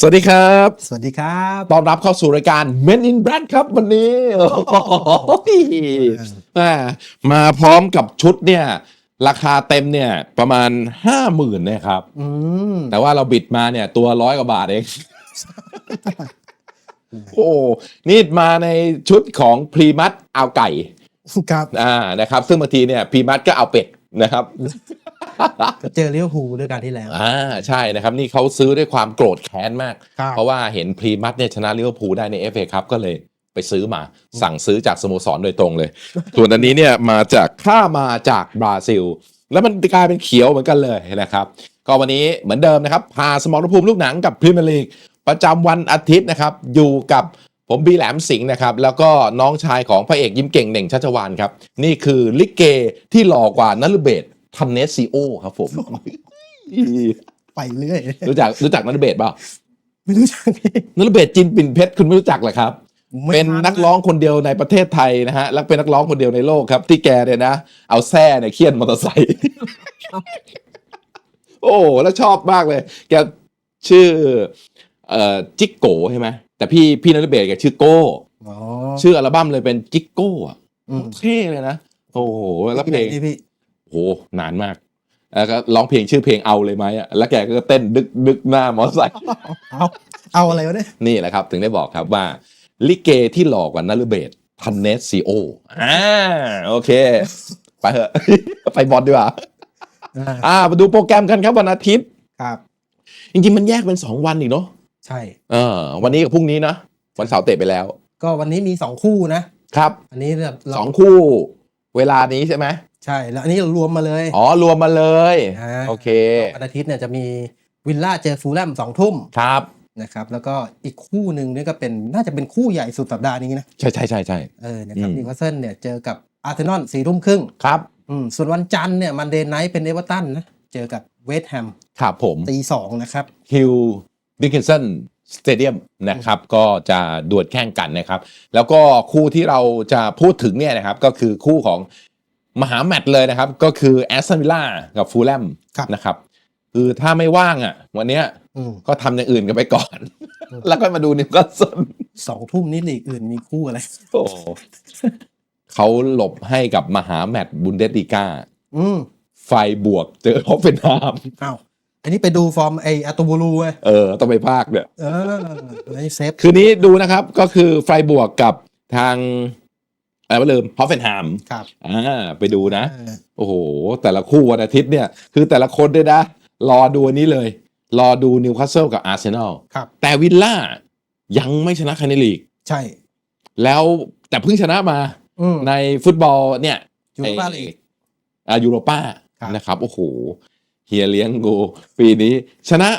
สวัสดีครับ สวัสดีครับ ต้อนรับเข้าสู่รายการ Men in Black ครับวันนี้โอ้โหแม่มาพร้อมกับชุดเนี่ย ราคาเต็มเนี่ยประมาณห้าหมื่นนะครับอืมแต่ว่าเราบิดมาเนี่ยตัวร้อยกว่าบาทเอง โอ้นี่มาในชุดของพรีมัตเอาไก่ครับอ่านะครับ ซึ่งบางทีเนี่ยพรีมัตก็เอาเป็ด นะครับก็เจอเลี้ยวหูลด้วยกันที่แล้ว อ่าใช่นะครับ นี่เขาซื้อด้วยความโกรธแค้นมาก ครับเพราะว่าเห็นพรีมัตเนี่ยชนะลิเวอร์พูลได้ในเอฟเอครับก็เลยไปซื้อมา สั่งซื้อจากสโมสรโดยตรงเลย ส่วนอันนี้เนี่ยมาจากค่ามาจากบราซิล แล้วมันกลายเป็นเขียวเหมือนกันเลยนะครับ ก็วันนี้เหมือนเดิมนะครับ พาสมรภูมิลูกหนังกับพรีเมียร์ลีกประจำวันอาทิตย์นะครับ อยู่กับ ผมบีแหลมสิงห์นะครับ แล้วก็น้องชายของพระเอกยิ้มเก่งเหน่งชัชวานครับ นี่คือลิเกที่หล่อกว่านลเบศทันเนสซีโอครับผม ไปเรื่อย รู้จักรู้จักนลเบศเปล่าไม่รู้จักนลเบศจินปิ่นเพชรคุณไม่รู้จักเหรอครับไม่เป็นนักร้องคนเดียวในประเทศไทยนะฮะและเป็นนักร้องคนเดียวในโลกครับ ที่แกเนี่ยนะ เอาแส้เนี่ยเคี่ยนมอเตอร์ไซค์โอ้แล้วชอบมากเลย แกชื่อเอ่อจิกโกใช่ไหม แต่พี่พี่นัทเบศแกชื่อโก้ อ๋อชื่ออัลบั้มเลยเป็นจิกโก้อะอืมเท่เลยนะ โอ้โห แล้วเพลง นี่พี่โอ้โหนานมาก แล้วก็ร้องเพลงชื่อเพลงเอาเลยไหมอะแล้วแกก็เต้นดึกดึกหน้ามอเตอร์ไซค์ เอาเอาอะไรวะเนี่ย นี่แหละครับ ถึงได้บอกครับว่า ลิเกที่หลอกกว่านลเบศทันเนสซีโออ่าโอเค ไปเถอะ ไปบอลดีกว่า อ่าอ่ามาดูโปรแกรมกันครับวันอาทิตย์ ครับ จริงๆ มันแยกเป็น 2 วันอีกเนาะ ใช่ เออ วันนี้กับพรุ่งนี้นะวันเสาร์เตะไปแล้ว ก็วันนี้มีสองคู่นะครับ อันนี้เนี่ยเราสองคู่ เวลานี้ใช่ไหมใช่ แล้วอันนี้เรารวมมาเลยอ๋อรวมมาเลยอ่าโอเค วันอาทิตย์เนี่ยจะมีวิลล่าเจอฟูลแลมสองทุ่มครับ นะครับ แล้วก็อีกคู่หนึ่งเนี่ยก็เป็นน่าจะเป็นคู่ใหญ่สุดสัปดาห์นี้นะ ใช่ใช่ใช่ใช่ เออนะครับอืม นิวคาสเซิลเนี่ยเจอกับอาร์เซนอลสี่ทุ่มครึ่งครับ อืมส่วนวันจันทร์เนี่ยมันเดย์ไนท์เป็นเอเวอร์ตันนะ เจอกับเวสต์แฮมครับผมตีสองนะครับ ฮิล ดิก i นสันสเตเดียมนะครับก็จะดวลแข่งกันนะครับ แล้วก็คู่ที่เราจะพูดถึงเนี่ยนะครับก็คือคู่ของมหาแมตช์เลยนะครับ ก็คือแอสตันวิลล่ากับฟูลแลมครับนะครับคือถ้าไม่ว่างอะ วันเนี้ยอืมก็ทำอย่างอื่นกันไปก่อนอืมแล้วก็มาดูนิวคาสเซิลสองทุ่มนี้ลีกอื่นมีคู่อะไรโอ้เขาหลบให้กับมหาแมตช์บุนเดสลีกาอืมไฟบวกเจอฮอฟเฟนไฮามอ้าว อันนี้ไปดูฟอร์มไออาตูบูรูเว้ยเออ ต้องไปภาคเนี่ยเออไอเซฟคืนนี้ดูนะครับก็คือไฟบวกกับทางอะไรไม่ลืมฮอฟเฟนไฮามครับอ่าไปดูนะเออโอ้โห แต่ละคู่วันอาทิตย์เนี่ย คือแต่ละคนเนี่ยนะ รอดูอันนี้เลย รอดูนิวคาสเซิลกับอาร์เซนอลครับแต่วิลล่ายังไม่ชนะใครในลีก ใช่ แล้วแต่เพิ่งชนะมาอืมในฟุตบอลเนี่ยยูโรปาลีกอ่ายูโรป้าครับนะครับ โอ้โห เฮียเลี้ยงกูปีนี้ ชนะ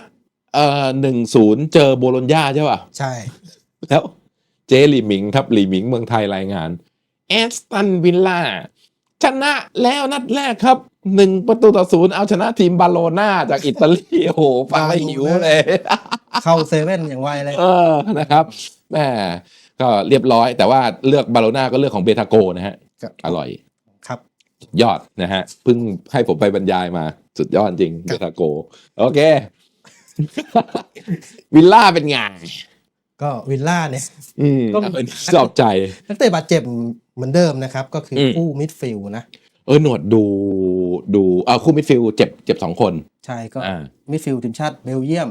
เอ่อหนึ่งศูนย์เจอโบโลญญาใช่ป่ะ ใช่ แล้วเจหลีหมิงครับหลีหมิงเมืองไทยรายงาน แอสตันวิลล่าชนะแล้วนัดแรกครับหนึ่งประตูต่อศูนย์เอาชนะทีมบาโลนาจากอิตาลีโอ้โหฟังแล้วหิวเลย เข้าเซเว่นอย่างไวเลย เออนะครับแหมก็เรียบร้อย แต่ว่าเลือกบาโลนาก็เลือกของเบทาโกนะฮะครับอร่อยครับ ยอดนะฮะเพิ่งให้ผมไปบรรยายมา สุดยอดจริงเบทาโก โอเค วิลล่าเป็นไงก็วิลล่าเนี่ยอืมก็เป็นชอบใจ นักเตะบาดเจ็บเหมือนเดิมนะครับ ก็คืออมคู่มิดฟิลด์นะ เออหนวดดูดูเออคู่มิดฟิลด์เจ็บเจ็บสองคน ใช่ก็อ่ามิดฟิลด์ทีมชาติเบลเยียม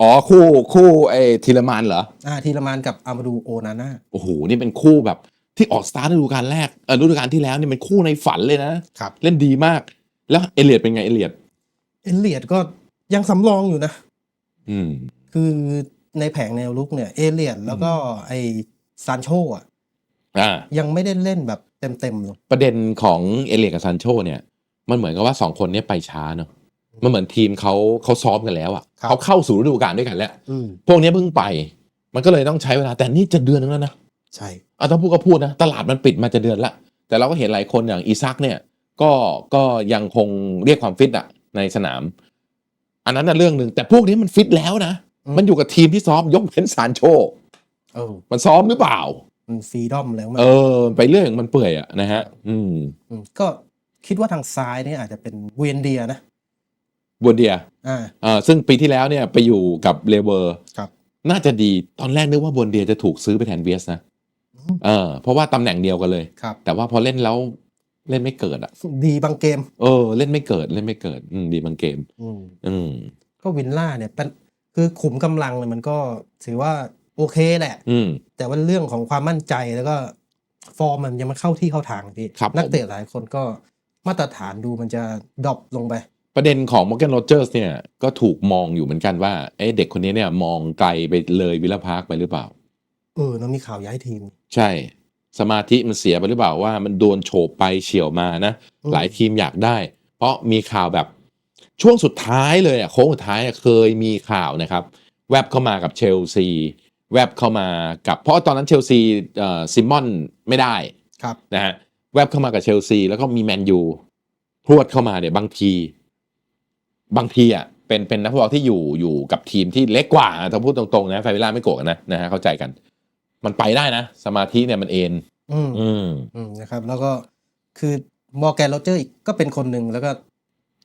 อ๋อคู่คู่ไอ้ทีละมานเหรออ่าทีละมานกับอามาดูโอนาน่าโอ้โหนี่เป็นคู่แบบ ที่ออกสตาร์ทฤดูกาลแรกเออฤดูกาลที่แล้วนี่เป็นคู่ในฝันเลยนะครับเล่นดีมาก แล้วเอเลียดเป็นไงเอเลียดเอเลียดก็ยังสำรองอยู่นะ อืม คือในแผงแนวลุกเนี่ยเอเลียดแล้วก็ไอซานโชอะอ่ายังไม่ได้เล่นแบบเต็มๆเลยประเด็นของเอเลียดกับซันโชเนี่ยมันเหมือนกับว่าสองคนเนี้ไปช้าเนอะมันเหมือนทีมเขาเขาซ้อมกันแล้วอะเขาเข้าสู่ฤดูกาลด้วยกันแล้วอืมพวกนี้เพิ่งไป มันก็เลยต้องใช้เวลาแต่นี่จะเดือนนึงแล้วนะใช่เอาถ้าพูดก็พูดนะตลาดมันปิดมาจะเดือนละ แต่เราก็เห็นหลายคนอย่างอีซักเนี่ยก็ก็ยังคงเรียกความฟิตอะในสนาม อันนั้นน่ะเรื่องหนึ่งแต่พวกนี้มันฟิตแล้วนะ มันอยู่กับทีมที่ซ้อมยกเว้นซานโชเออมันซ้อมหรือเปล่ามันฟรีดอมแล้วมันเออ ไปเรื่อยของมันเปื่อยอะนะฮะ อืมมก็คิดว่าทางซ้ายเนี่ยอาจจะเป็นเวียนเดียนะบนเดียอ่าเอ่อซึ่งปีที่แล้วเนี่ยไปอยู่กับเลเวอร์ครับน่าจะดีตอนแรกนึกว่าบนเดียจะถูกซื้อไปแทนเวียสนะอืม เออเพราะว่าตำแหน่งเดียวกันเลย ครับ แต่ว่าพอเล่นแล้วเล่นไม่เกิดอะ ดีบางเกม เออ เล่นไม่เกิดเล่นไม่เกิด อืมดีบางเกม อืมอืม ก็วินล่าเนี่ยเป็นคือขุมกำลังเนี่ยมันก็ถือว่าโอเคแหละ อืม แต่ว่าเรื่องของความมั่นใจแล้วก็ ฟอร์มมันยังไมาเข้าที่เข้าทางพี่ครับนักผมเตะหลายคนก็มาตรฐานดูมันจะดรอปลงไป ประเด็นของมอร์แกนโรเจอร์สเนี่ยก็ถูกมองอยู่เหมือนกันว่าเอ๊ะเด็กคนนี้เนี่ยมองไกลไปเลยวิลล่าพาร์คไปหรือเปล่า เออแล้วมีข่าวย้ายทีม ใช่ สมาธิมันเสียไปหรือเปล่าว่ามันโดนโฉบไปเฉี่ยวมานะอืมหลายทีมอยากได้ เพราะมีข่าวแบบช่วงสุดท้ายเลยอะโค้งสุดท้ายอะเคยมีข่าวนะครับ แวบเข้ามากับเชลซี แวบเข้ามากับ เพราะตอนนั้นเชลซีเอ่อซิมอนไม่ได้ครับนะฮะแวบเข้ามากับเชลซี แล้วก็มีแมนยูพรวดเข้ามาเนี่ยบางที บางทีอะเป็นเป็นนักฟุตบอลที่อยู่อยู่กับทีมที่เล็กกว่าถ้าพูดตรงๆนะไฟวิลล่าไม่โกรธกันนะนะฮะเข้าใจกัน มันไปได้นะ สมาธิเนี่ยมันเอ็นอืมอืมอืมนะครับ แล้วก็คือมอร์แกนโรเจอร์อีกก็เป็นคนหนึ่งแล้วก็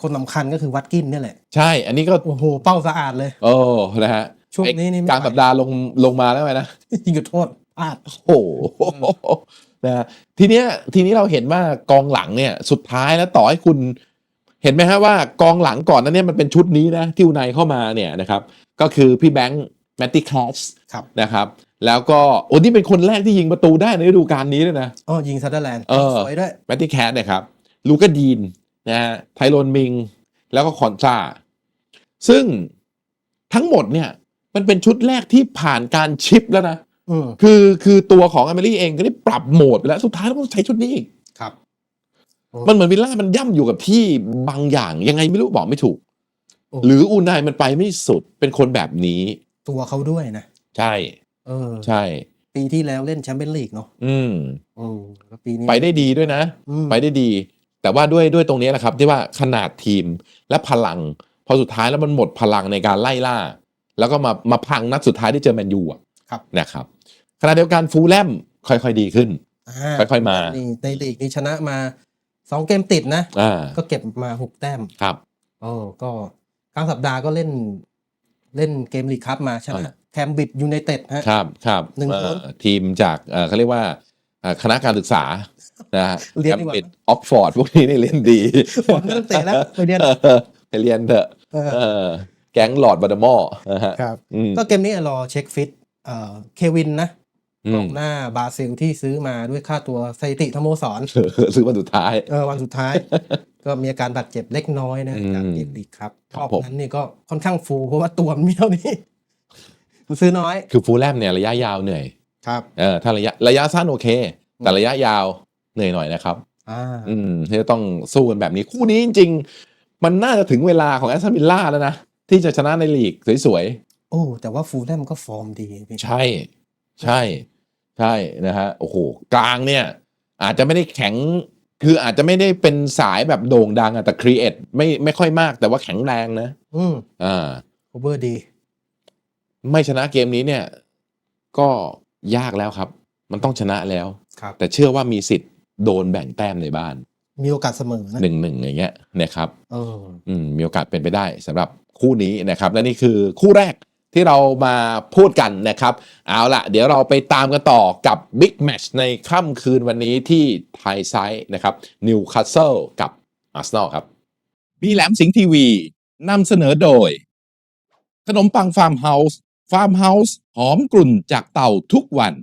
คนสำคัญก็คือวัตกินเนี่ยแหละ ใช่ อันนี้ก็โอ้โหเป้าสะอาดเลย โอ้นะฮะช่วงนี้นี่ไม่กลางไหวสัปดาห์ลงลงมาแล้วไหมนะยิงจุดโทษพลาดโอ้โหนะฮะทีเนี้ยทีนี้เราเห็นว่ากองหลังเนี่ย สุดท้ายแล้วต่อให้คุณ เห็นไหมฮะว่ากองหลังก่อนนั้นเนี่ยมันเป็นชุดนี้นะที่อุนายเข้ามาเนี่ยนะครับ ก็คือพี่แบงค์แมตติคลาสครับนะครับ แล้วก็โอ้นี่เป็นคนแรกที่ยิงประตูได้ในฤดูกาลนี้เลยนะอ๋อยิงซัตเทอร์แลนด์เออสวยด้วยแมตติแคสนะครับลูก้าดีนนะฮะไทโรนมิง แล้วก็คอนซาซึ่งทั้งหมดเนี่ยมันเป็นชุดแรกที่ผ่านการชิปแล้วนะอืมคือคือตัวของอเมรี่เองก็ได้ปรับโหมดไปแล้ว สุดท้ายแล้วต้องใช้ชุดนี้อีกครับ มันเหมือนวิลล่ามันย่ำอยู่กับที่บางอย่างยังไงไม่รู้บอกไม่ถูกโอ้หรืออูนายมันไปไม่สุดเป็นคนแบบนี้ ตัวเขาด้วยนะ ใช่ เออใช่ ปีที่แล้วเล่นแชมเปี้ยนลีกเนาะอืมอืมแล้วปีนี้ไปได้ดีด้วยนะ อืมไปได้ดี แต่ว่าด้วยด้วยตรงนี้แหละครับ ที่ว่าขนาดทีมและพลัง พอสุดท้ายแล้วมันหมดพลังในการไล่ล่า แล้วก็มามาพังนัดสุดท้ายที่เจอแมนยูอะครับ นะครับขณะเดียวกันฟูลแลมค่อยๆดีขึ้น อ่าค่อยๆมา นี่ในลีกนี่ชนะมาสองเกมติดนะ อ่าก็เก็บมาหกแต้มครับโอ้ก็กลางสัปดาห์ก็เล่น เล่นเกมลีกคัพมาชอ่านะ แคมบริดจ์ยูไนเต็ดฮะครับครับหนึ่งเอ่อคนทีมจากเอ่อเขาเรียกว่าเอ่อคณะการศึกษานะฮะเรียนดีกว่าปิดออกฟอร์ดพวกนี้นี่เล่นดีผมไม่ต้องเตะแล้วไปเรียนออไปเรียนเถอะเออเออแก๊งหลอดบัตเตอร์มอร์นะฮะครับอืมก็เกมนี้รอเช็คฟิตเอ่อเควินนะอืกมองหน้าบราซิลที่ซื้อมาด้วยค่าตัวสถิติทโมสรซื้อวันสุดท้ายเออวันสุดท้าย ก็มีอาการบาดเจ็บเล็กน้อยนะอืมจากเกมลีกครับครัรบอบผมนั้นนี่ก็ค่อนข้างฟูเพราะว่าตัวมันมีเท่านี้ มันซื้อน้อย คือฟูลแลมเนี่ยระยะยาวเหนื่อย ครับ เออถ้าระยะระยะสั้นโอเค แต่ระยะยาวเหนื่อยหน่อยนะครับ อ่า อืมที่จะต้องสู้กันแบบนี้คู่นี้จริง ๆ มันน่าจะถึงเวลาของแอสตันวิลล่าแล้วนะ ที่จะชนะในลีกสวยโอ้ แต่ว่าฟูลแลมก็ฟอร์มดีพี่ๆ ใช่ ใช่ ใช่นะฮะโอ้โหกลางเนี่ย อาจจะไม่ได้แข็ง คืออาจจะไม่ได้เป็นสายแบบโด่งดังอะแต่ครีเอทไม่ไม่ค่อยมากแต่ว่าแข็งแรงนะอืมอ่า โอเวอร์ดี ไม่ชนะเกมนี้เนี่ย ก็ยากแล้วครับ มันต้องชนะแล้วครับแต่เชื่อว่ามีสิทธิ์โดนแบ่งแต้มในบ้าน มีโอกาสเสมอนะหนึ่งหนึ่งอย่างเงี้ยนะครับเอออืมมีโอกาสเป็นไปได้สำหรับคู่นี้นะครับ และนี่คือคู่แรกที่เรามาพูดกันนะครับ เอาละเดี๋ยวเราไปตามกันต่อกับบิ๊กแมชในค่ำคืนวันนี้ที่ไทยไซด์นะครับนิวคาสเซิลกับอาร์เซนอลครับมีแหลมสิงห์ทีวีนำเสนอโดย ขนมปังฟาร์มเฮาส์ ฟาร์มเฮาส์หอมกลุ่นจากเต่าทุกวัน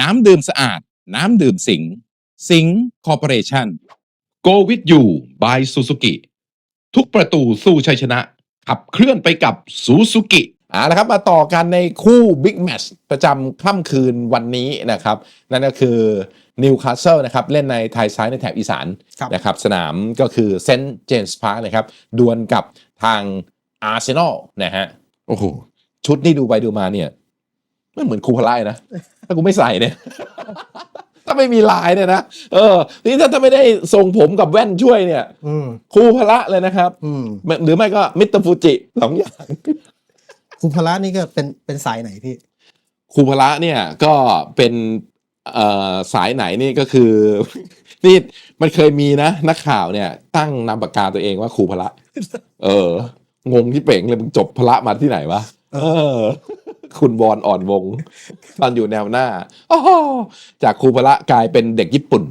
น้ำดื่มสะอาด น้ำดื่มสิงห์สิงห์คอร์ปอเรชั่น Go with you by Suzuki ทุกประตูสู้ชัยชนะ ขับเคลื่อนไปกับ Suzuki อ่านะครับ มาต่อกันในคู่บิ๊กแมชประจำค่ำคืนวันนี้นะครับ นั่นก็คือนิวคาสเซิลนะครับ เล่นในไทยซ้ายในแถบอีสานครับนะครับ สนามก็คือเซนต์เจมส์พาร์คนะครับ ดวลกับทางอาร์เซนอลนะฮะ โอ้โห ชุดนี้ดูไปดูมาเนี่ยไม่เหมือนคูพาไล่นะถ้ากูไม่ใส่เนี่ย ถ้าไม่มีลายเนี่ยนะเออนี่ถ้าถ้าไม่ได้ทรงผมกับแว่นช่วยเนี่ยอืมครูพละเลยนะครับอืมหรือไม่ก็มิสเตอร์ฟูจิสองอย่างคุพละนี่ก็เป็นเป็นสายไหนพี่ครูพละเนี่ยก็เป็นเอ่อสายไหนนี่ก็คือนี่มันเคยมีนะ นักข่าวเนี่ย ตั้งนามปากกาตัวเองว่าครูพละ เออ งงที่เป่งเลยมึงจบพละมาที่ไหนวะ เออ คุณบอลอ่อนวง ตอนอยู่แนวหน้าโอ้โหจากครูพละกลายเป็นเด็กญี่ปุ่น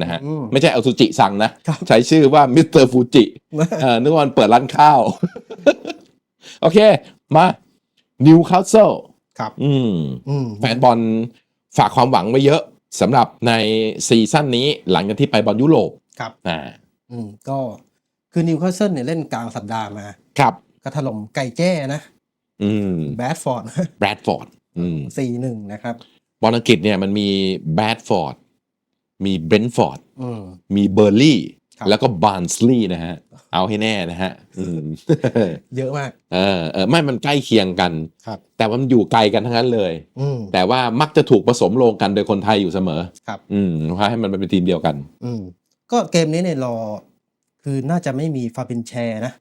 นะฮะ อืมไม่ใช่เอาซูจิสั่งนะ ครับ ใช้ชื่อว่ามิสเตอร์ฟูจิเออนึกว่ามันเปิดร้านข้าว โอเค มานิวคาสเซิลครับ อืม อืม แฟนบอลฝากความหวังไว้เยอะสำหรับในซีซั่นนี้หลังจากที่ไปบอลยุโรปครับ อ่าอืมก็คือนิวคาสเซิลเนี่ยเล่นกลางสัปดาห์มา ครับ ก็ถล่มไก่แจ้นะ อืมแบดฟอร์ดแบรดฟอร์ดอืมสี่หนึ่งนะครับบอลอังกฤษเนี่ยมันมีแบดฟอร์ดมีเบรนท์ฟอร์ดอืมมีเบอร์ลี่ครับแล้วก็บาร์นสลีย์นะฮะ เอาให้แน่นะฮะอืมเยอะมาก เออเออไม่มันใกล้เคียงกันครับแต่ว่ามันอยู่ไกลกันทั้งนั้นเลยอืมแต่ว่ามักจะถูกผสมลงกันโดยคนไทยอยู่เสมอ ครับ อืมเพราะให้มันเป็นทีมเดียวกัน อืมก็เกมนี้เนี่ยรอ คือน่าจะไม่มีฟาบินแชร์นะ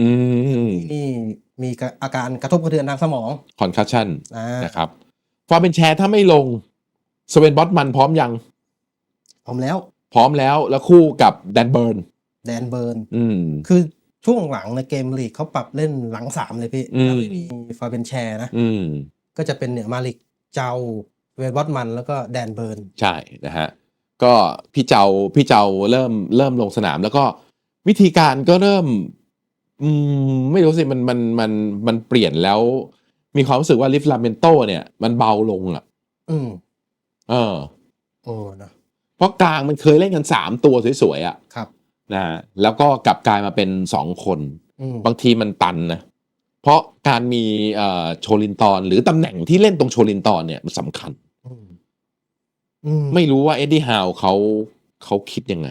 อืมนี่ มีอาการกระทบกระเทือนทางสมองคอนคัชชั่นอ่านะครับฟาเป็นแชร์ถ้าไม่ลงสเวนบอตมันพร้อมยังผมแล้ว พร้อมแล้วแล้วคู่กับแดนเบิร์นแดนเบิร์นอืมคือช่วงหลังในเกมลีกเขาปรับเล่นหลังสามเลยพี่อืมถ้าไม่มีฟาเบนแชร์นะอืมก็จะเป็นเนี่ยมาลิกเจ้าเวดวอตมันแล้วก็แดนเบิร์น ใช่นะฮะ ก็พี่เจ้าพี่เจ้าเริ่มเริ่มลงสนามแล้วก็วิธีการก็เริ่ม อืม ไม่รู้สิมันมันมันมันเปลี่ยนแล้ว มีความรู้สึกว่าลิฟลาเมนโตเนี่ย มันเบาลงอะ อืมเออโอ้นะเพราะกลางมันเคยเล่นกันสามตัวสวยๆอะครับ นะฮะแล้วก็กลับกลายมาเป็นสองคนอืมบางทีมันตันนะเพราะการมีเอ่อโชลินตอนหรือตำแหน่งที่เล่นตรงโชลินตอนเนี่ยมันสำคัญอืมอืมไม่รู้ว่าเอ็ดดี้ฮาวเขาเขาคิดยังไง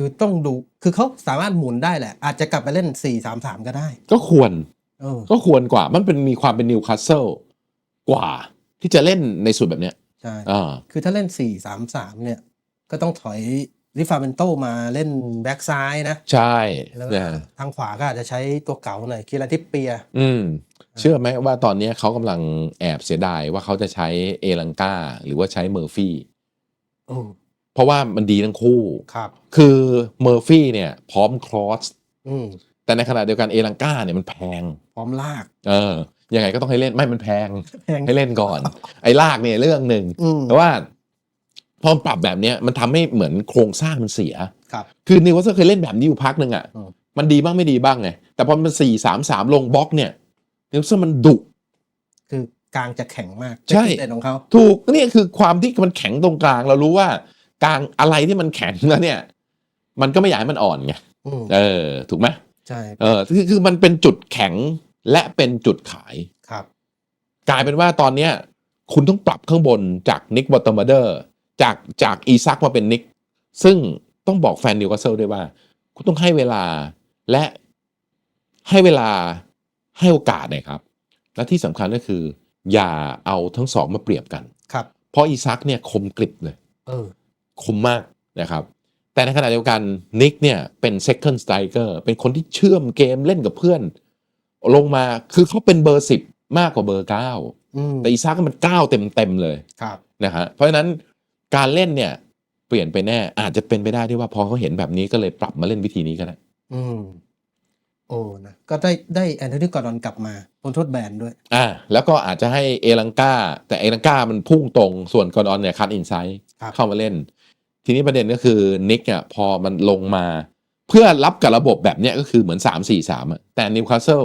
ครับคือต้องดูคือเขาสามารถหมุนได้แหละ อาจจะกลับไปเล่นสี่สามสามก็ได้ ก็ควรเออก็ควรกว่ามันเป็นมีความเป็นนิวคาสเซิลกว่าที่จะเล่นในสูตรแบบเนี้ยใช่อ่าคือถ้าเล่นสี่สามสามเนี่ย ก็ต้องถอยริฟาเบนโตมาเล่นแบ็กซ้ายนะ ใช่แล้วนะทางขวาก็อาจจะใช้ตัวเก่าหน่อยคิราทิปเปีย อืม เชื่อไหมว่าตอนนี้เขากำลังแอบเสียดายว่าเขาจะใช้เอลังกาหรือว่าใช้เมอร์ฟี่โอ้ เพราะว่ามันดีทั้งคู่ ครับ คือเมอร์ฟี่เนี่ยพร้อมครอสอืมแต่ในขณะเดียวกันเอลังกาเนี่ยมันแพง พร้อมลาก เออ ยังไงก็ต้องให้เล่นไม่มันแพง แพง ให้เล่นก่อน ไอ้ลากเนี่ยเรื่องหนึ่ง อืมแต่ว่าพอมันปรับแบบเนี้ยมันทำให้เหมือนโครงสร้างมันเสีย ครับ คือนิวคาสเซิลเคยเล่นแบบนี้อยู่พักหนึ่งอะ อืม มันดีบ้างไม่ดีบ้างไง แต่พอมันสี่สามสามลงบล็อกเนี่ยนิวคาสเซิลมันดุ คือกลางจะแข็งมากใช่ เป็นจุดเด่นของเขา ถูกนี่คือความที่มันแข็งตรงกลางเรารู้ว่า กลางอะไรที่มันแข็งแล้วเนี่ย มันก็ไม่อยากให้มันอ่อนไงอืมเออ ถูกไหมใช่เออคือคือมันเป็นจุดแข็งและเป็นจุดขาย ครับ กลายเป็นว่าตอนเนี้ย คุณต้องปรับข้างบนจากนิกบอตเตอร์มาเดอร์จากจากอีซักมาเป็นนิก ซึ่งต้องบอกแฟนนิวคาสเซิลด้วยว่า คุณต้องให้เวลาและให้เวลาให้โอกาสหน่อยครับ และที่สำคัญก็คือ อย่าเอาทั้งสองมาเปรียบกัน ครับ เพราะอีซักเนี่ยคมกริบเลย เออ คมมากนะครับ แต่ในขณะเดียวกันนิกเนี่ยเป็น second striker เป็นคนที่เชื่อมเกมเล่นกับเพื่อน ลงมาคือเขาเป็นเบอร์สิบมากกว่าเบอร์เก้าอืมแต่อีซักมันเก้าเต็มเต็มๆเลยครับนะฮะเพราะฉะนั้นการเล่นเนี่ยเปลี่ยนไปแน่ อาจจะเป็นไปได้ที่ว่าพอเขาเห็นแบบนี้ก็เลยปรับมาเล่นวิธีนี้ก็ได้อืมโอ้นะก็ได้ได้แอนโทนีกอร์ดอนกลับมาพ้นโทษแบนด้วย อ่า แล้วก็อาจจะให้เอลังกาแต่เอลังกามันพุ่งตรงส่วนกอร์ดอนเนี่ยคัดอินไซด์ครับเข้ามาเล่น ทีนี้ประเด็นก็คือนิกอะพอมันลงมาเพื่อรับกับระบบแบบเนี้ยก็คือเหมือน 3 4 3อะแต่นิวคาสเซิล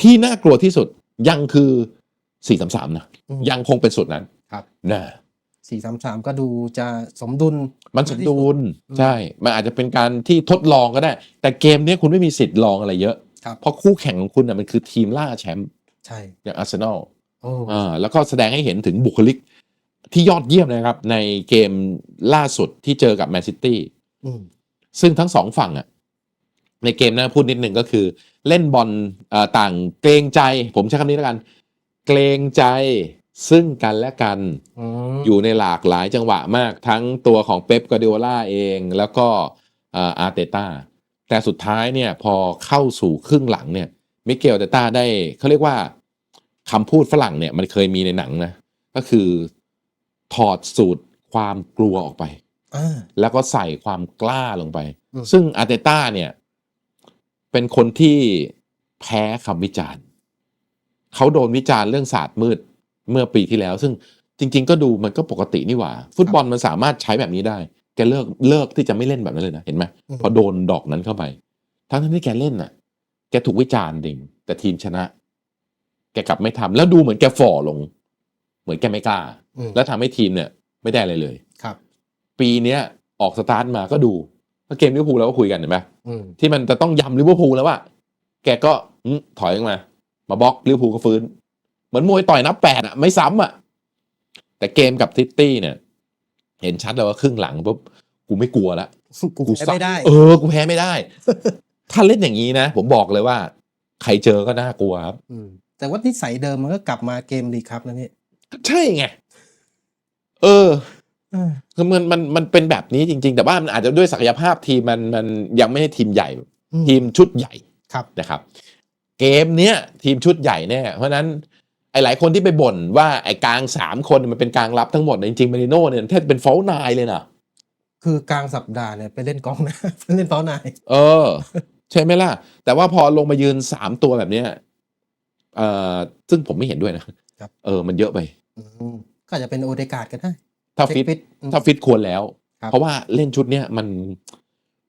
ที่น่ากลัวที่สุดยังคือ 4 3 3 นะอืมยังคงเป็นสุดนั้นครับนะสี่สามสามก็ดูจะสมดุล มันสมดุลอืมใช่ มันอาจจะเป็นการที่ทดลองก็ได้ แต่เกมเนี้ยคุณไม่มีสิทธิ์ลองอะไรเยอะครับเพราะคู่แข่งของคุณน่ะมันคือทีมล่าแชมป์ใช่อย่างอาร์เซนอลโอ้อ่าแล้วก็แสดงให้เห็นถึงบุคลิก ที่ยอดเยี่ยมนะครับ ในเกมล่าสุดที่เจอกับแมนซิตี้อืมซึ่งทั้งสองฝั่งอะในเกมนะพูดนิดหนึ่งก็คือ เล่นบอลเอ่อต่างเกรงใจ ผมใช้คำนี้แล้วกัน เกรงใจซึ่งกันและกันอืมอยู่ในหลากหลายจังหวะมาก ทั้งตัวของเป๊ปกวาร์ดิโอลาเองแล้วก็เอ่ออาร์เตต้าแต่สุดท้ายเนี่ยพอเข้าสู่ครึ่งหลังเนี่ยมิเกลอาร์เตต้าได้เขาเรียกว่าคำพูดฝรั่งเนี่ยมันเคยมีในหนังนะ ก็คือ ถอดสูตรความกลัวออกไปอ่าแล้วก็ใส่ความกล้าลงไปอืมซึ่งอาร์เตต้าเนี่ย เป็นคนที่แพ้คำวิจารณ์ เขาโดนวิจารณ์เรื่องศาสตร์มืดเมื่อปีที่แล้ว ซึ่งจริง ๆ ก็ดูมันก็ปกตินี่หว่า ฟุตบอลมันสามารถใช้แบบนี้ได้ แกเลิกเลิกที่จะไม่เล่นแบบนั้นเลยนะ เห็นไหมพอโดนดอกนั้นเข้าไป ทั้งๆที่แกเล่นน่ะ แกถูกวิจารณ์จริงแต่ทีมชนะ แกกลับไม่ทำแล้วดูเหมือนแกฝ่อลง เหมือนแกไม่กล้าอืม แล้วทำให้ทีมเนี่ยไม่ได้อะไรเลยครับ ปีเนี้ยออกสตาร์ทมาก็ดูแล้วเกมลิเวอร์พูลเราก็คุยกันเห็นไหมอืมที่มันจะต้องยำลิเวอร์พูลแล้วว่าแกก็อืมถอยออกมา มาบล็อกลิเวอร์พูลก็ฟื้น เหมือนมวยต่อยนับแปดอะไม่ซ้ำอะแต่เกมกับซิตี้เนี่ย เห็นชัดเลยว่าครึ่งหลังปุ๊บกูไม่กลัวแล้วกูแพ้ไม่ได้ เออ กูแพ้ไม่ได้ ถ้าเล่นอย่างนี้นะ ผมบอกเลยว่า ใครเจอก็น่ากลัวครับอืมแต่ว่านิสัยเดิมมันก็กลับมาเกมลีกครับนะนี่ใช่ไง เออคือมันมันมันเป็นแบบนี้จริง ๆ แต่ว่ามันอาจจะด้วยศักยภาพทีมมันมันยังไม่ใช่ทีมใหญ่อืมทีมชุดใหญ่ครับนะครับ เกมเนี้ยทีมชุดใหญ่แน่เพราะฉะนั้นไอ้หลายคนที่ไปบ่นว่าไอ้กลางสามคนมันเป็นกลางรับทั้งหมดเนี่ยจริงๆมาริโน่เนี่ยแทบเป็นฟอลนายเลยนะคือกลางสัปดาห์เนี่ยไปเล่นกองหน้าไปเล่นเป้านายเออ ใช่ไหมล่ะ แต่ว่าพอลงมายืนสามตัวแบบเนี้ยเอ่อซึ่งผมไม่เห็นด้วยนะครับเออ มันเยอะไปอืม ก็อาจจะเป็นโอเดการ์ดก็ได้ ถ้าฟิตเช็คอืม ถ้าฟิตควรแล้ว ครับ เพราะว่าเล่นชุดเนี้ยมัน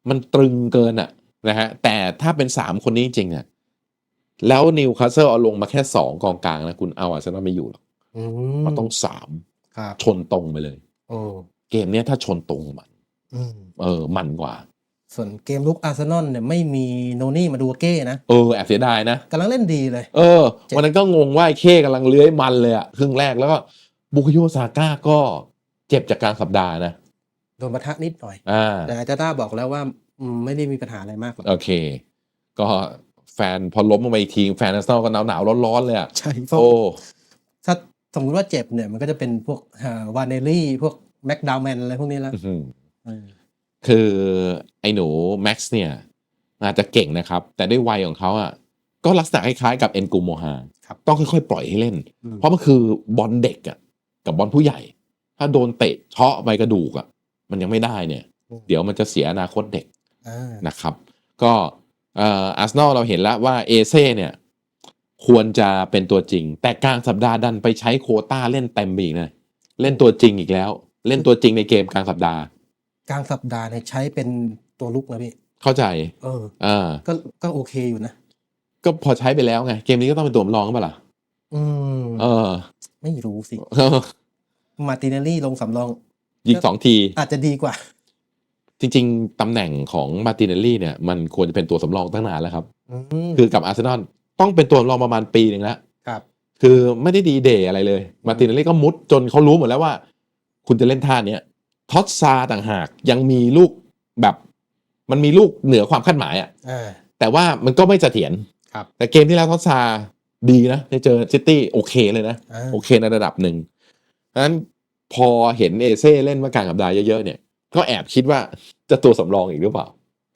มันตรึงเกินอะนะฮะแต่ถ้าเป็นสามคนนี้จริงๆอะแล้วนิวคาสเซิลเอาลงมาแค่สองกองกลางนะคุณเอาอาร์เซนอลไม่อยู่หรอกอืมันต้องสามครับชนตรงไปเลย โอ้เกมเนี้ยถ้าชนตรงมัน อืมเออ มันกว่า ส่วนเกมลุกอาร์เซนอลเนี่ยไม่มีโนนี่มาดูเก้นะเออแอบเสียดายนะ กำลังเล่นดีเลย เออ วันนั้นก็งงว่าไอ้เข้กำลังเลื้อยมันเลยอะครึ่งแรกแล้วก็ บุคโยซาก้าก็เจ็บจากกลางสัปดาห์นะ โดนปะทะนิดหน่อย อ่า แต่อาจารย์ต้าบอกแล้วว่าอืมไม่ได้มีปัญหาอะไรมากหรอก โอเค ก็แฟนพอล้มลงไปอีกทีแฟนอาร์เซนอลก็หนาวหนาวๆร้อนๆเลยอะใช่เพราะโอ้ ถ้าสมมติว่าเจ็บเนี่ยมันก็จะเป็นพวกวานเนลลี่ พวกแม็กดาวแมนอะไรพวกนี้แล้วอื้อหือเออคือไอ้หนูแม็กซ์เนี่ยอาจจะเก่งนะครับ แต่ด้วยวัยของเขาอะก็ลักษณะคล้ายๆกับเอ็นกูโมฮาครับต้องค่อยๆ ปล่อยให้เล่นอืมเพราะมันคือบอลเด็กอะ กับบอลผู้ใหญ่ ถ้าโดนเตะเชาะไปกระดูกอะ มันยังไม่ได้เนี่ย เดี๋ยวมันจะเสียอนาคตเด็กอ่านะครับ ก็เอ่ออาร์เซนอลเราเห็นแล้วว่าเอเซ่เนี่ยควรจะเป็นตัวจริง แต่กลางสัปดาห์ดันไปใช้โควต้าเล่นเต็มไปอีกนะเล่นตัวจริงอีกแล้ว เล่นตัวจริงในเกมกลางสัปดาห์ กลางสัปดาห์เนี่ยใช้เป็นตัวลุกนะพี่เข้าใจ เอออ่าก็ก็โอเคอยู่นะ ก็พอใช้ไปแล้วไง เกมนี้ก็ต้องเป็นตัวสำรองก็ปล่ะล่ะอืมเออ ไม่รู้สิ มาร์ติเนลลี่ลงสำรอง ยิงสองที อาจจะดีกว่า จริง ๆ ตำแหน่งของมาร์ติเนลลี่เนี่ย มันควรจะเป็นตัวสำรองตั้งนานแล้วครับอืมคือกับอาร์เซนอลต้องเป็นตัวสำรองประมาณปีหนึ่งแล้วครับคือไม่ได้ดีเดย์อะไรเลย มาร์ติเนลลี่ก็มุดจนเขารู้หมดแล้วว่า คุณจะเล่นท่าเนี้ยท็อตซาต่างหากยังมีลูกแบบ มันมีลูกเหนือความคาดหมายอะอ่าแต่ว่ามันก็ไม่เสถียรครับแต่เกมที่แล้วท็อตซา ดีนะได้เจอซิตี้โอเคเลยนะอ่าโอเคในระดับหนึ่งเพราะฉะนั้นพอเห็นเอเซ่เล่นเมื่อกลางสัปดาห์เยอะๆเนี่ย ก็แอบคิดว่าจะตัวสำรองอีกหรือเปล่า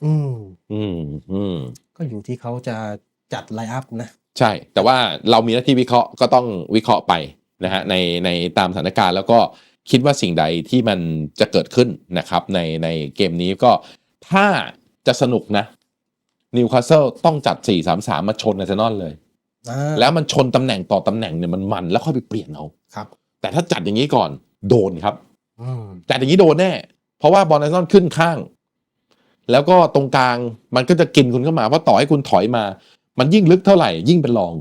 อืม อืมอืมก็อยู่ที่เขาจะจัดไลน์อัพนะ ใช่ แต่ว่าเรามีหน้าที่วิเคราะห์ก็ต้องวิเคราะห์ไปนะฮะในในตามสถานการณ์แล้วก็คิดว่าสิ่งใดที่มันจะเกิดขึ้นนะครับ ในในเกมนี้ก็ถ้าจะสนุกนะนิวคาสเซิลต้องจัด 4-3-3 มาชนอาร์เซนอลเลยอ่า แล้วมันชนตำแหน่งต่อตำแหน่งเนี่ยมันมันแล้วค่อยไปเปลี่ยนเอาครับ แต่ถ้าจัดอย่างนี้ก่อนโดนครับอืมจัดอย่างนี้โดนแน่ เพราะว่าบอลอาร์เซนอลขึ้นข้าง แล้วก็ตรงกลางมันก็จะกินคุณเข้ามาเพราะต่อให้คุณถอยมา มันยิ่งลึกเท่าไหร่ ยิ่งเป็นรอง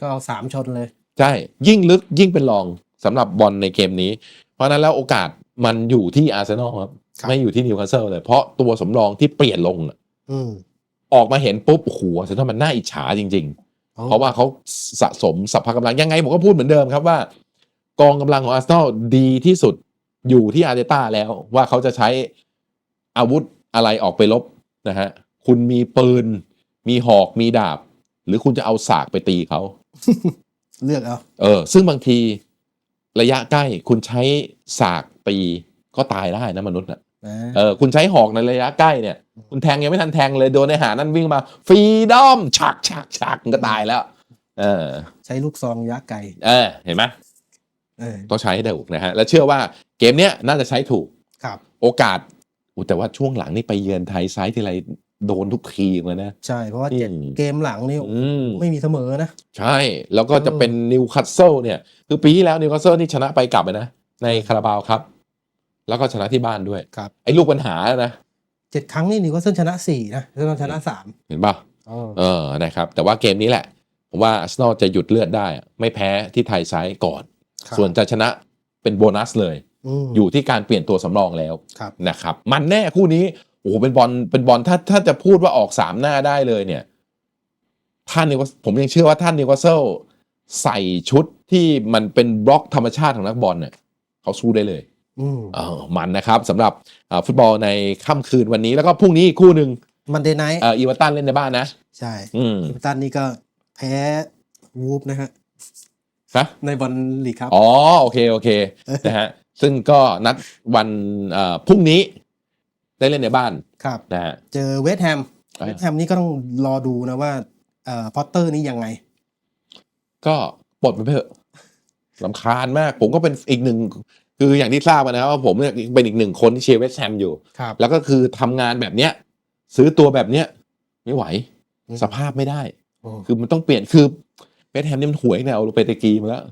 ก็เอาสามชนเลย ใช่ ยิ่งลึกยิ่งเป็นรองสำหรับบอลในเกมนี้ เพราะฉะนั้นแล้วโอกาสมันอยู่ที่อาร์เซนอลครับครับไม่อยู่ที่นิวคาสเซิลเลยเพราะตัวสำรองที่เปลี่ยนลงน่ะอืมออกมาเห็นปุ๊บโอ้โหอาร์เซนอลมันน่าอิจฉาจริง ๆ เพราะว่าเขาสะสมสัพพะกำลังยังไงผมก็พูดเหมือนเดิมครับว่า กองกำลังของอาร์เซนอลดีที่สุดอยู่ที่อาร์เตต้าแล้วว่าเขาจะใช้อาวุธอะไรออกไปลบนะฮะคุณมีปืน มีหอกมีดาบ หรือคุณจะเอาสากไปตีเขาเลือกเอาเออ ซึ่งบางทีระยะใกล้คุณใช้สากตีก็ตายได้นะมนุษย์น่ะอ่า เออคุณใช้หอกในระยะใกล้เนี่ย คุณแทงยังไม่ทันแทงเลยโดนในหานั่นวิ่งมาฟรีดอมฉักฉักฉักมันก็ตายแล้ว เออ ใช้ลูกซองยะไก่เออ เห็นไหมเออต้องใช้ให้ถูกนะฮะ และเชื่อว่าเกมเนี้ยน่าจะใช้ถูกครับ โอกาสอุยแต่ว่าช่วงหลังนี่ไปเยือนไทยไซส์ทีไรโดนทุกทีเลยนะ ใช่ เพราะว่าเจ็ดอืมเกมหลังนี่อืมไม่มีเสมอนะ ใช่ แล้วก็จะเป็นนิวคาสเซิลเนี่ย คือปีที่แล้วนิวคาสเซิลนี่ชนะไปกลับไปนะ ในคาราบาวครับ แล้วก็ชนะที่บ้านด้วยครับไอ้ลูกปัญหานะเจ็ดครั้งนี่นิวคาสเซิลชนะสี่นะแล้วเราชนะสามเห็นป่ะอ๋อเออนะครับ แต่ว่าเกมนี้แหละ ผมว่าอาร์เซนอลจะหยุดเลือดได้อะไม่แพ้ที่ไทยไซส์ก่อนครับส่วนจะชนะเป็นโบนัสเลยมอยู่ที่การเปลี่ยนตัวสำรองแล้วครับนะครับ มันแน่คู่นี้โอ้โหเป็นบอลเป็นบอลถ้าถ้าจะพูดว่าออกสามหน้าได้เลยเนี่ย ท่านนิวผมยังเชื่อว่าท่านนิวคาสเซิลใส่ชุดที่มันเป็นบล็อกธรรมชาติของนักบอลเนี่ยเขาสู้ได้เลยอืม เออมันนะครับสำหรับอ่าฟุตบอลในค่ำคืนวันนี้แล้วก็พรุ่งนี้อีกคู่หนึ่งมันเดย์ไนท์เอ่ออีวาตันเล่นในบ้านนะ ใช่อืมอิมตันนี่ก็แพ้วูฟนะฮะฮะในบอลลีกครับ อ๋อ โอเค โอเคนะฮะซึ่งก็นัดวันเอ่อพรุ่งนี้ ได้เล่นในบ้านครับนะฮะเจอเวสต์แฮมอ่าเวสต์แฮมนี่ก็ต้องรอดูนะว่าเอ่อพอตเตอร์นี่ยังไง ก็ปลดมันไปเถอะลำคาญมาก ผมก็เป็นอีกหนึ่ง คืออย่างที่ทราบนะว่าผมเนี่ยเป็นอีกหนึ่งคนที่เชียร์เวสต์แฮมอยู่ครับแล้วก็คือทำงานแบบเนี้ย ซื้อตัวแบบเนี้ยไม่ไหวอืมสภาพไม่ได้โอ้คือมันต้องเปลี่ยนคือเวสต์แฮมนี่มันหวยเนี่ยเอาลูเปเตกีมาแล้ว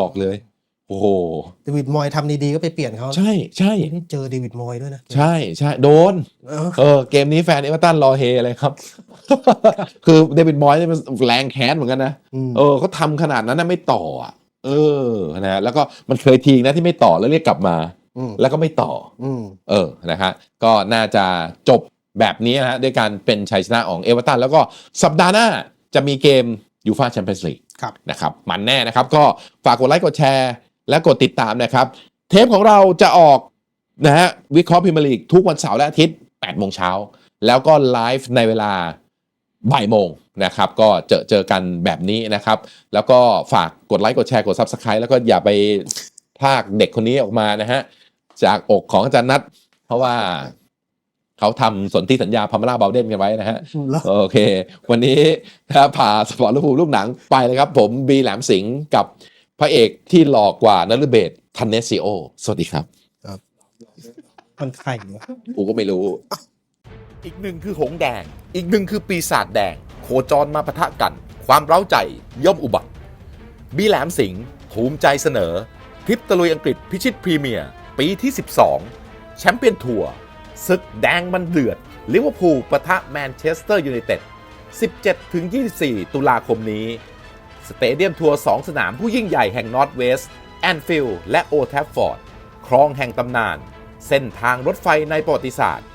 บอกเลย โอ้โหเดวิดมอยทำดีๆก็ไปเปลี่ยนเขาใช่ใช่นี่เจอเดวิดมอยด้วยนะ ใช่ใช่โดนเออเออเกมนี้แฟนเอเวอร์ตันรอเฮเลยครับ คือเดวิดบอยนี่มันแรงแค้นเหมือนกันนะมเออเขาทำขนาดนั้นนะไม่ต่ออะ เออนะแล้วก็มันเคยทีนะที่ไม่ต่อแล้วเรียกกลับมามแล้วก็ไม่ต่ออืมเออนะฮะก็น่าจะจบแบบนี้นะฮะด้วยการเป็นชัยชนะของเอเวอร์ตันแล้วก็สัปดาห์หน้าจะมีเกมยูฟาแชมเปี้ยนส์ลีกครับนะครับมันแน่นะครับก็ฝากกดไลค์กดแชร์ และกดติดตามนะครับ เทปของเราจะออกนะฮะวิเคราะห์พรีเมียร์ลีกทุกวันเสาร์และอาทิตย์8โมงเช้าแล้วก็ไลฟ์ในเวลา บ่ายโมงนะครับก็เจอเจอกันแบบนี้นะครับ แล้วก็ฝากกดไลค์กดแชร์กด Subscribe แล้วก็อย่าไปพากเด็กคนนี้ออกมานะฮะจากอกของอาจารย์นัทเพราะว่าเขาทำสนธิสัญญาพามาล่าเบลเดนกันไว้นะฮะแล้วโอเค วันนี้ถ้าพาสปอร์ตลูกภูมิลูกหนังไปเลยครับ ผมบีแหลมสิงห์กับพระเอกที่หล่อกว่านฤเบศทันเนสซิโอ สวัสดีครับ มันไข่วะกูก็ไม่รู้ อีกหนึ่งคือหงแดง อีกหนึ่งคือปีศาจแดง โคจรมาปะทะกัน ความเร้าใจย่อมอุบัติ บีแหลมสิงห์ภูมิใจเสนอ ทริปตะลุยอังกฤษพิชิตพรีเมียร์ปีที่ 12 แชมเปี้ยนทัวร์ศึกแดงมันเดือดลิเวอร์พูลปะทะแมนเชสเตอร์ยูไนเต็ด 17-24 ตุลาคมนี้ สเตเดียมทัวร์2สนามผู้ยิ่งใหญ่แห่งนอร์ทเวสต์แอนฟิลด์และโอแทฟฟอร์ดครองแห่งตำนาน เส้นทางรถไฟในประวัติศาสตร์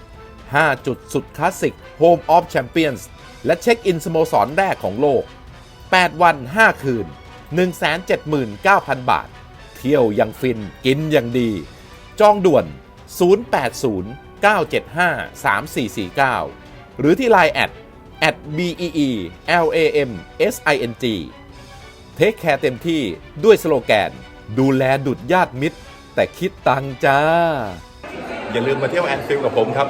5 จุดสุดคลาสสิก Home of Champions และเช็คอินสโมสรแรกของโลก 8 วัน 5 คืน 179,000 บาท เที่ยวอย่างฟินกินอย่างดี จองด่วน 080 975 3449 หรือที่ Line แอด at BEE LAM SING เทคแคร์เต็มที่ด้วยสโลแกน ดูแลดุดญาติมิตร แต่คิดตังจ้า อย่าลืมมาเที่ยวแอนฟิลกับผมครับ